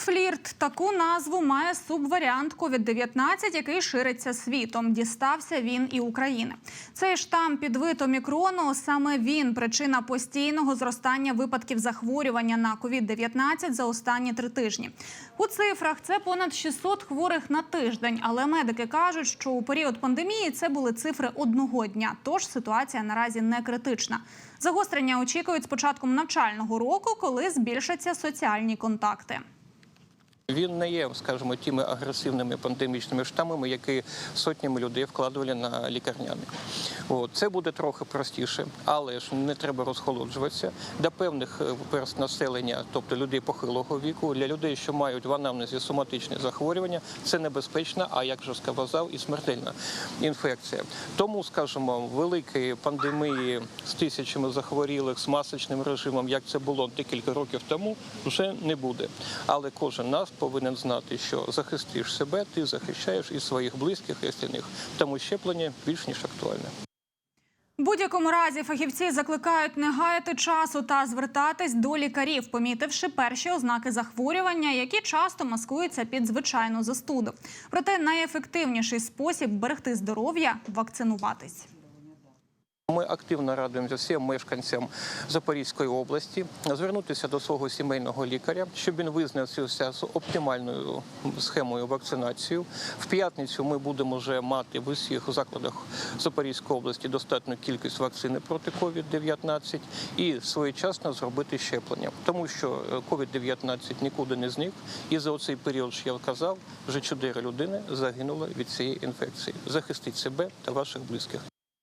Флірт таку назву має субваріант COVID-19, який шириться світом. Дістався він і України. Цей штам під вид омікрону саме він причина постійного зростання випадків захворювання на COVID-19 за останні три тижні. У цифрах це понад 600 хворих на тиждень. Але медики кажуть, що у період пандемії це були цифри одного дня. Тож ситуація наразі не критична. Загострення очікують з початком навчального року, коли збільшаться соціальні контакти. Він не є, скажімо, тими агресивними пандемічними штамами, які сотнями людей вкладували на лікарняни. От. Це буде трохи простіше, але ж не треба розхолоджуватися. Для певних е, верст населення, тобто людей похилого віку, для людей, що мають в анамнезі соматичні захворювання, це небезпечна, а як вже сказав, і смертельна інфекція. Тому, скажімо, великої пандемії з тисячами захворілих, з масочним режимом, як це було декілька років тому, вже не буде. Але кожен нас повинен знати, що захистиш себе, ти захищаєш і своїх близьких, і рідних. Тому щеплення більш ніж актуальне. Будь-якому разі фахівці закликають не гаяти часу та звертатись до лікарів, помітивши перші ознаки захворювання, які часто маскуються під звичайну застуду. Проте найефективніший спосіб берегти здоров'я вакцинуватись. Ми активно радуємося всім мешканцям Запорізької області звернутися до свого сімейного лікаря, щоб він визначився з оптимальною схемою вакцинації. В п'ятницю ми будемо вже мати в усіх закладах Запорізької області достатню кількість вакцини проти COVID-19 і своєчасно зробити щеплення, тому що е, COVID-19 нікуди не зник, і за оцей період, що я казав, вже чотири людини загинули від цієї інфекції. Захистіть себе та ваших близьких.